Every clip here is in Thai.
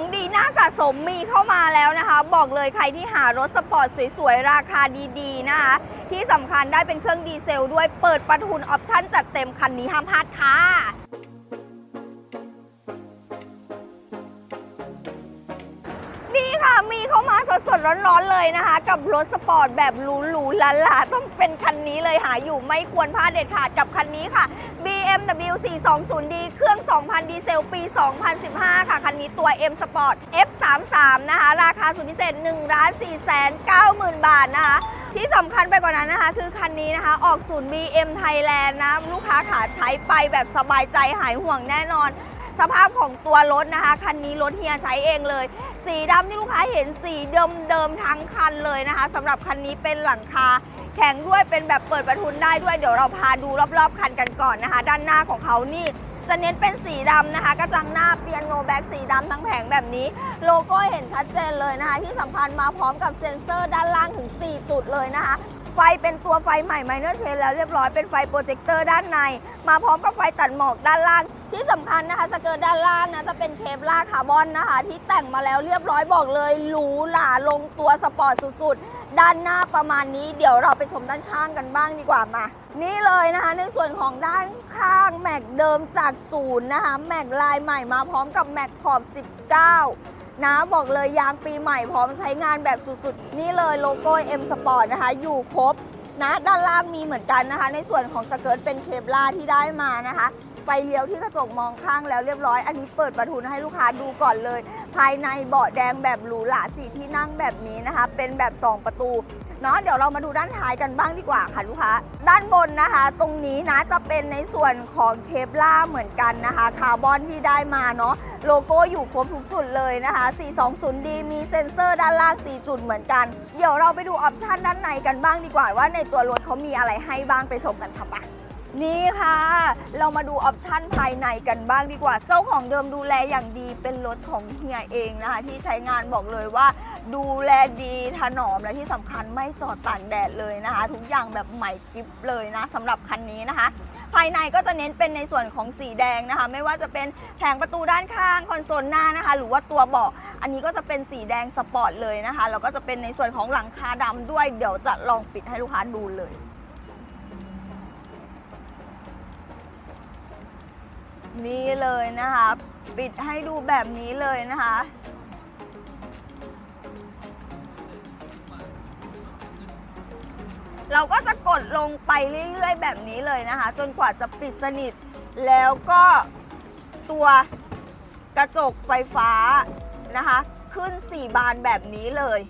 ของดีน่าสะสมมีเข้ามาแล้วนะคะ บอกเลยใครที่หารถสปอร์ตสวยๆ ราคาดีๆนะคะ ที่สำคัญได้เป็นเครื่องดีเซลด้วยเปิดประทุนออปชั่นจัดเต็มคันนี้ห้ามพลาดค่ะนี่ค่ะมีเข้ามาสดๆ ร้อนๆ เลยนะคะ กับรถสปอร์ตแบบหรูๆหลาๆต้องเป็นคันนี้เลยหาอยู่ไม่ควรพลาดเด็ดขาดกับคันนี้ค่ะ b 420D เครื่อง 2,000 ดีเซล ปี 2015 ค่ะ คันนี้ตัว M Sport F33 นะคะ ราคาสุดพิเศษ 1 4 9 0 0 0 0 บาทนะคะ ที่สำคัญไปกว่านั้นนะคะ คือคันนี้นะคะ ออกศูนย์ BM Thailand นะ ลูกค้าขาใช้ไปแบบสบายใจหายห่วงแน่นอน สภาพของตัวรถนะคะ คันนี้รถเฮียใช้เองเลย สีดำที่ลูกค้าเห็นสีเดิมเดิมๆทั้งคันเลยนะคะสำหรับคันนี้เป็นหลังคาแข็งด้วยเป็นแบบเปิดประทุนได้ด้วยเดี๋ยวเราพาดูรอบๆคันกันก่อนนะคะ ด้านหน้าของเขานี่จะเน้นเป็นสีดำนะคะ กระจังหน้าเปียโนแบ็กสีดำทั้งแผงแบบนี้ โลโก้เห็นชัดเจนเลยนะคะ ที่สำคัญมาพร้อมกับเซ็นเซอร์ด้านล่างถึง 4 จุดเลยนะคะ ไฟเป็นตัวไฟใหม่ไมเนอร์เชนแล้วเรียบร้อยเป็นไฟโปรเจคเตอร์ด้านใน มาพร้อมกับไฟตัดหมอกด้านล่าง ที่สำคัญนะคะสเกิร์ตด้านล่างนะจะเป็นเคปลาคาร์บอนนะคะ ที่แต่งมาแล้วเรียบร้อยบอกเลยหรูหราลงตัวสปอร์ตสุดๆ ด้านหน้าประมาณนี้เดี๋ยวเราไปชมด้านข้างกันบ้างดีกว่ามานี่เลยนะคะในส่วนของด้านข้างแม็กเดิมจากศูนย์นะคะแม็กลายใหม่มาพร้อมกับแม็กขอบ 19 นะบอกเลยยางปีใหม่พร้อมใช้งานแบบสุดๆ นี่เลยโลโก้ M Sport นะคะ อยู่ครบนะด้านล่างมีเหมือนกันนะคะ ในส่วนของสเกิร์ตเป็นเคปลาที่ได้มานะคะไฟเลี้ยวที่กระจกมองข้างแล้วเรียบร้อย อันนี้เปิดประทุนให้ลูกค้าดูก่อนเลย ภายในเบาะแดงแบบหรูหราสีที่นั่งแบบนี้นะคะ เป็นแบบ 2 ประตู เนาะเดี๋ยวเรามาดูด้านท้ายกันบ้างดีกว่าค่ะลูกค้าด้านบนนะคะ ตรงนี้นะจะเป็นในส่วนของเคปล่าร์เหมือนกันนะคะคาร์บอนที่ได้มาเนาะโลโก้อยู่ครบทุกจุดเลยนะคะ 420D มีเซ็นเซอร์ด้านล่าง 4 จุดเหมือนกัน เดี๋ยวเราไปดูออปชันด้านในกันบ้างดีกว่า ว่าในตัวรถเขามีอะไรให้บ้างไปชมกันค่ะปะนี่ค่ะ เรามาดูออปชันภายในกันบ้างดีกว่า เจ้าของเดิมดูแลอย่างดีเป็นรถของเฮียเองนะคะ ที่ใช้งานบอกเลยว่า ดูแลดีถนอมและที่สำคัญไม่จอดตากแดดเลยนะคะ ทุกอย่างแบบใหม่กริบเลยนะสำหรับคันนี้นะคะ ภายในก็จะเน้นเป็นในส่วนของสีแดงนะคะ ไม่ว่าจะเป็นแผงประตูด้านข้างคอนโซลหน้านะคะ หรือว่าตัวเบาะอันนี้ก็จะเป็นสีแดงสปอร์ตเลยนะคะแล้วก็จะเป็นในส่วนของหลังคาดำด้วย เดี๋ยวจะลองปิดให้ลูกค้าดูเลยนี่เลยนะคะ ปิดให้ดูแบบนี้เลยนะคะ เราก็จะกดลงไปเรื่อยๆ แบบนี้เลยนะคะ จนกว่าจะปิดสนิท แล้วก็ตัวกระจกไฟฟ้านะคะ ขึ้น 4 บานแบบนี้เลย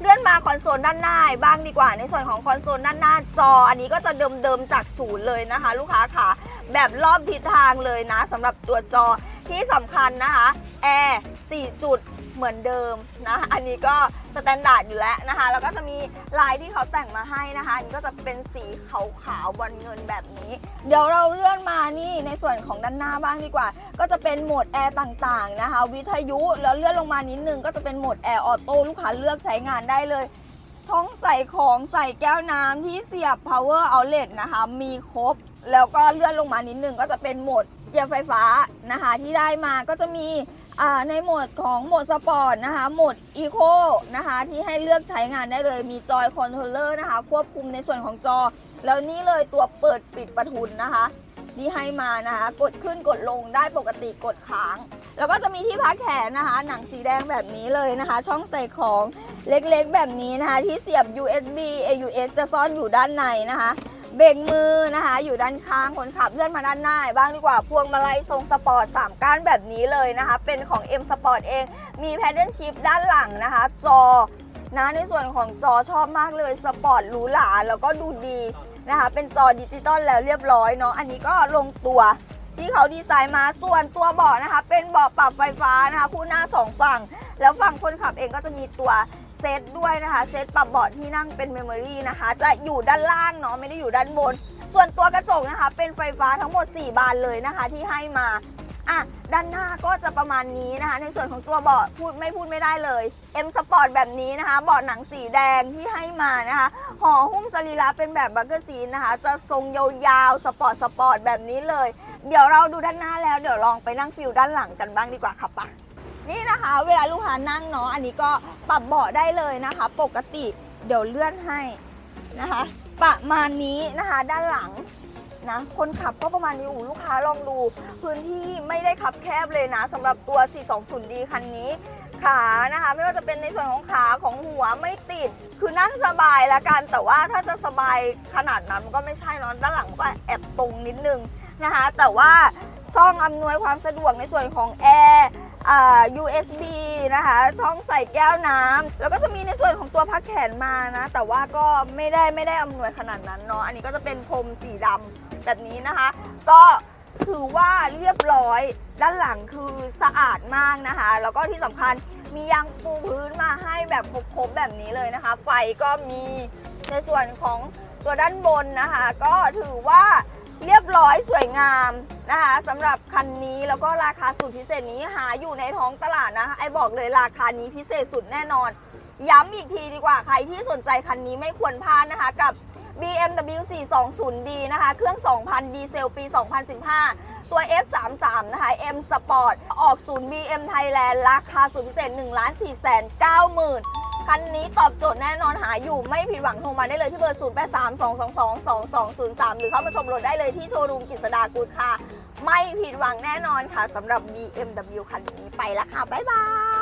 เลื่อนมาคอนโซลด้านหน้าบ้างดีกว่า ในส่วนของคอนโซลด้านหน้าจอ อันนี้ก็จะเดิมๆจากศูนย์เลยนะคะ ลูกค้าค่ะ แบบรอบทิศทางเลยนะสำหรับตัวจอที่สำคัญนะคะแอร์4จุด เหมือนเดิมนะอันนี้ก็สแตนดาร์ดอยู่แล้วนะคะแล้วก็จะมีลายที่เขาแต่งมาให้นะคะอันนี้ก็จะเป็นสีขาวๆบอลเงินแบบนี้ เดี๋ยวเราเลื่อนมานี่ในส่วนของด้านหน้าบ้างดีกว่า ก็จะเป็นโหมดแอร์ต่างๆนะคะ วิทยุแล้วเลื่อนลงมานิดนึงก็จะเป็นโหมดแอร์ออโต้ลูกค้าเลือกใช้งานได้เลยช่องใส่ของใส่แก้วน้ำที่เสียบ power outlet นะคะ มีครบ แล้วก็เลื่อนลงมานิดนึงก็จะเป็นโหมดเกียร์ไฟฟ้านะคะ ที่ได้มาก็จะมี ในโหมดของโหมดสปอร์ตนะคะโหมดอีโคนะคะที่ให้เลือกใช้งานได้เลยมีจอยคอนโทรลเลอร์นะคะควบคุมในส่วนของจอ แล้วนี่เลยตัวเปิดปิดประทุนนะคะที่ให้มานะคะกดขึ้นกดลงได้ปกติกดค้าง แล้วก็จะมีที่พักแขนนะคะ หนังสีแดงแบบนี้เลยนะคะ ช่องใส่ของเล็กๆแบบนี้นะคะ ที่เสียบ USB AUX จะซ่อนอยู่ด้านในนะคะ เบรกมือนะคะ อยู่ด้านข้างคนขับเลื่อนมาด้านหน้าบ้างดีกว่าพวงมาลัยทรงสปอร์ต3ก้านแบบนี้เลยนะคะ เป็นของ M Sport เองมีแพดเดิลชิพด้านหลังนะคะ จอนะในส่วนของจอชอบมากเลยสปอร์ตหรูหราแล้วก็ดูดีนะคะ เป็นจอดิจิตอลแล้วเรียบร้อยเนาะอันนี้ก็ลงตัวที่เขาดีไซน์มาส่วนตัวเบาะนะคะ เป็นเบาะปรับไฟฟ้านะคะคู่หน้าสองฝั่ง แล้วฝั่งคนขับเองก็จะมีตัว เซตด้วยนะคะ เซตปรับเบาะที่นั่งเป็นเมมโมรี่นะคะ จะอยู่ด้านล่างเนาะไม่ได้อยู่ด้านบน ส่วนตัวกระจกนะคะ เป็นไฟฟ้าทั้งหมด 4 บานเลยนะคะ ที่ให้มาอะด้านหน้าก็จะประมาณนี้นะคะ ในส่วนของตัวเบาะพูดไม่พูดไม่ได้เลย M Sport แบบนี้นะคะเบาะหนังสีแดงที่ให้มานะคะห่อหุ้มสรีระเป็นแบบบักเกอร์ซีนนะคะ จะทรงยาวๆสปอร์ตสปอร์ตแบบนี้เลย เดี๋ยวเราดูด้านหน้าแล้วเดี๋ยวลองไปนั่งฟิลด้านหลังกันบ้างดีกว่าค่ะปะ นี่นะคะ เวลาลูกค้านั่งเนาะอันนี้ก็ปรับเบาะได้เลยนะคะ ปกติเดี๋ยวเลื่อนให้นะคะ ประมาณนี้นะคะด้านหลังนะคนขับก็ประมาณนี้อูลูกค้าลองดู พื้นที่ไม่ได้คับแคบเลยนะสำหรับตัว 420D คันนี้ขานะคะ ไม่ว่าจะเป็นในส่วนของขาของหัวไม่ติด คือนั่งสบายละกัน แต่ว่าถ้าจะสบายขนาดนั้นมันก็ไม่ใช่เนอะด้านหลังมันก็แอบตรงนิดนึงนะคะ แต่ว่าช่องอำนวยความสะดวกในส่วนของแอร์ USB นะคะ ช่องใส่แก้วน้ำแล้วก็จะมีในส่วนของตัวพักแขนมานะ แต่ว่าก็ไม่ได้ไม่ได้อำนวยขนาดนั้นเนาะอันนี้ก็จะเป็นพรมสีดำแบบนี้นะคะ ก็ถือว่าเรียบร้อยด้านหลังคือสะอาดมากนะคะ แล้วก็ที่สำคัญมียางปูพื้นมาให้แบบครบๆแบบนี้เลยนะคะ ไฟก็มีในส่วนของตัวด้านบนนะคะ ก็ถือว่า เรียบร้อยสวยงามนะคะสำหรับคันนี้แล้วก็ราคาสุดพิเศษนี้หาอยู่ในท้องตลาดนะคะไอบอกเลยราคานี้พิเศษสุดแน่นอน ย้ำอีกทีดีกว่าใครที่สนใจคันนี้ไม่ควรพลาดนะคะกับ BMW 420D นะคะ เครื่อง 2,000 ดีเซลปี 2015 ตัว F33 นะคะ M Sport ออกศูนย์ BM Thailand ราคาสุดพิเศษ1 4 9 0 0 0 0 คันนี้ตอบโจทย์แน่นอนหาอยู่ไม่ผิดหวังโทรมาได้เลยที่เบอร์ 0 8 3 2 2 2 2 2 0 3 หรือเข้ามาชมรถได้เลยที่โชว์รูมกิษดากูดค่ะ ไม่ผิดหวังแน่นอนค่ะสำหรับ BMW คันนี้ไปแล้วค่ะ บ๊ายบาย